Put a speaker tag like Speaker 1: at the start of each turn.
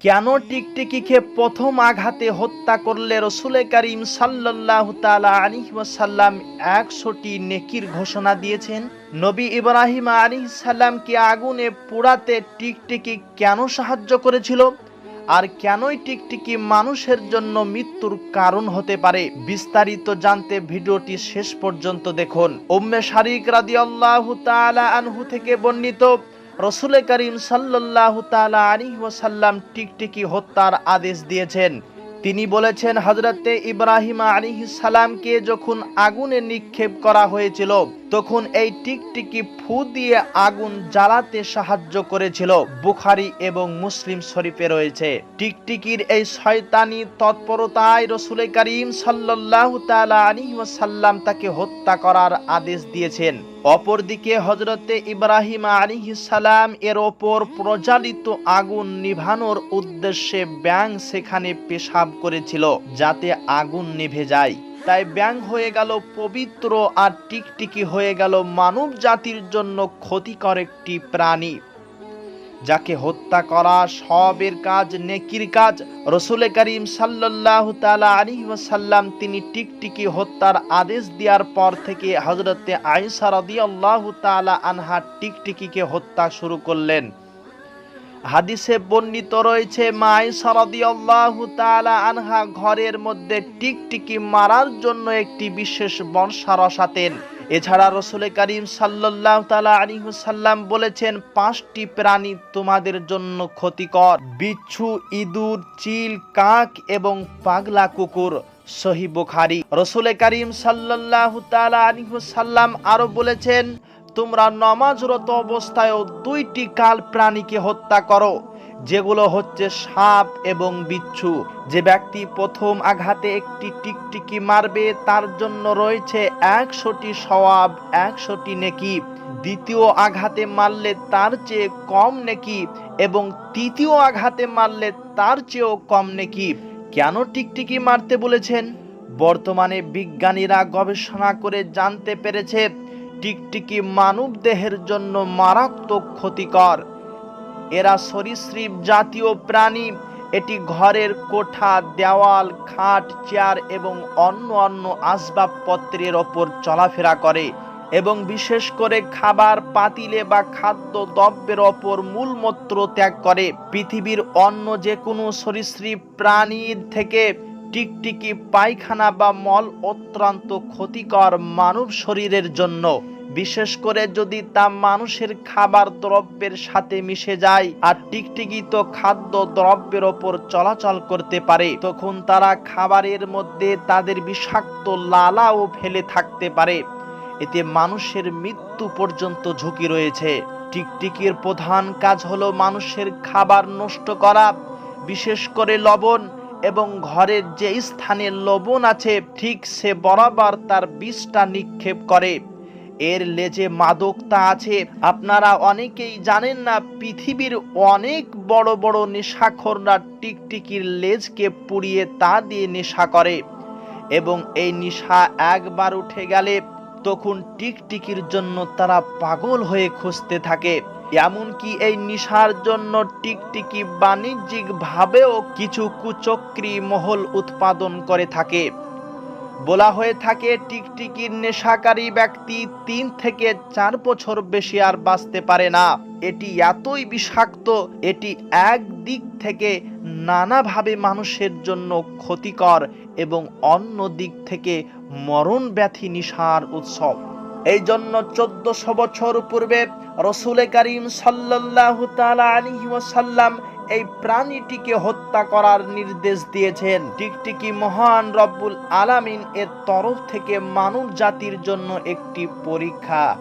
Speaker 1: কেন টিকটিকিকে প্রথম আঘাতে হত্যা করলে রসুলে করিম সাল্লাহ তালা আলী ওয়াসাল্লাম একশোটি নেকির ঘোষণা দিয়েছেন? নবী ইব্রাহিম আলী সাল্লামকে আগুনে পোড়াতে টিকটিকি কেন সাহায্য করেছিল? আর কেনই টিকটিকি মানুষের জন্য মৃত্যুর কারণ হতে পারে? বিস্তারিত জানতে ভিডিওটি শেষ পর্যন্ত দেখুন। উম্মে শারিক রাদিয়াল্লাহু তাআলা আনহু থেকে বর্ণিত রসুল করিম সাল্লাহ তালা আলী টিকটিকি হত্যার আদেশ দিয়েছেন। তিনি বলেছেন হজরতে ইব্রাহিম আলী যখন আগুনে নিক্ষেপ করা হয়েছিল তখন এই টিকটিকি ফু দিয়ে আগুন জ্বালাতে সাহায্য করেছিল। বুখারি এবং মুসলিম শরীফে রয়েছে। টিকটিকির এই শয়তানি তৎপরতায় রসুল করিম সাল্লাহ তালা আলী ওয়াসাল্লাম তাকে হত্যা করার আদেশ দিয়েছেন। অপরদিকে হজরতে ইব্রাহিম সালাম এর ওপর প্রজ্বালিত আগুন নিভানোর উদ্দেশ্যে ব্যাং সেখানে পেশাব করেছিল, যাতে আগুন নিভে যায়। তাই ব্যাং হয়ে গেল পবিত্র আর টিকটিকি হয়ে গেল মানব জাতির জন্য ক্ষতিকর একটি প্রাণী। যাকে হত্যা করা সবের কাজ, নেকির কাজ, রসুল করিম সাল্লাহ তালা আলী ওয়াসাল্লাম তিনি টিকটিকি হত্যার আদেশ দেওয়ার পর থেকে হজরতে আয়সা রদি আল্লাহ তালা আনহা টিকটিকিকে হত্যা শুরু করলেন। হাদিসে বর্ণিত রয়েছে মা আয়সা রদি আল্লাহ তালা আনহা ঘরের মধ্যে টিকটিকি মারার জন্য একটি বিশেষ বর্ষা রসাতেন। এছাড়া রসুল করিম সাল্লাহ তালা আলিহুসাল্লাম বলেছেন, পাঁচটি প্রাণী তোমাদের জন্য ক্ষতিকর। বিচ্ছু, ইঁদুর, চিল, কাক এবং পাগলা কুকুর। সহি বুখারি। রসুল করিম সাল্লাহ তালা আলিহুসাল্লাম আরও বলেছেন তোমরা নমাজরত অবস্থায়ও দুইটি কাল প্রাণীকে হত্যা করো, যেগুলো হচ্ছে সাপ এবং বিচ্ছু। যে ব্যক্তি প্রথম আঘাতে একটি টিকটিকি মারবে, তার জন্য রয়েছে একশোটি সওয়াব, একশোটি নেকি। দ্বিতীয় আঘাতে মারলে তার চেয়ে কম নেকি এবং তৃতীয় আঘাতে মারলে তার চেয়েও কম নেকি। কেন টিকটিকি মারতে বলেছেন? বর্তমানে বিজ্ঞানীরা গবেষণা করে জানতে পেরেছে টিকটিকি মানব দেহের জন্য মারাত্মক ক্ষতিকর। এরা সরীসৃপ জাতীয় প্রাণী। এটি ঘরের কোঠা, দেওয়াল, খাট, চেয়ার এবং অন্য অন্য আসবাবপত্রের ওপর চলাফেরা করে এবং বিশেষ করে খাবার, পাতিলে বা খাদ্য দ্রব্যের ওপর মূলমূত্র ত্যাগ করে। পৃথিবীর অন্য যে কোনো সরীসৃপ প্রাণীর থেকে টিকটিকি পায়খানা বা মল অত্যন্ত ক্ষতিকর মানব শরীরের জন্য। বিশেষ করে যদি তা মানুষের খাবার দ্রব্যের সাথে মিশে যায় আর টিকটিকি তো খাদ্য দ্রব্যের ওপর চলাচল করতে পারে, তখন তারা খাবারের মধ্যে তাদের বিষাক্ত লালাও ফেলে থাকতে পারে। এতে মানুষের মৃত্যু পর্যন্ত ঝুঁকি রয়েছে। টিকটিকির প্রধান কাজ হলো মানুষের খাবার নষ্ট করা, বিশেষ করে লবণ এবং ঘরের যে স্থানে লবণ আছে, ঠিক সে বরাবর তার বিষটা নিক্ষেপ করে। এর লেজে মাদকতা আছে। আপনারা অনেকেই জানেন না, পৃথিবীর অনেক বড় বড় নেশাখোররা টিকটিকির লেজকে পুড়িয়ে তা দিয়ে নেশা করে। এবং এই নেশা একবার উঠে গেলে তখন টিকটিকির জন্য তারা পাগল হয়ে খুঁজতে থাকে। এমনকি এই নিশার জন্য টিকটিকি বাণিজ্যিক ভাবেও কিছু কুচক্রী মহল উৎপাদন করে থাকে। বলা হয়ে থাকে, টিকটিকির নেশাকারী ব্যক্তি তিন থেকে চার বছর বেশি আর বাঁচতে পারে না। এটি এতই বিষাক্ত, এটি এক দিক থেকে নানাভাবে মানুষের জন্য ক্ষতিকর এবং অন্য দিক থেকে মরণ ব্যাধি নিশার উৎসব। এই জন্য চোদ্দশো বছর পূর্বে রসুলে করিম সাল্লাহু তালা আলী ওয়াসাল্লাম এই প্রাণীটিকে হত্যা করার নির্দেশ দিয়েছেন। টিকটিকি মহান রব্বুল আলামিন এর তরফ থেকে মানব জাতির জন্য একটি পরীক্ষা।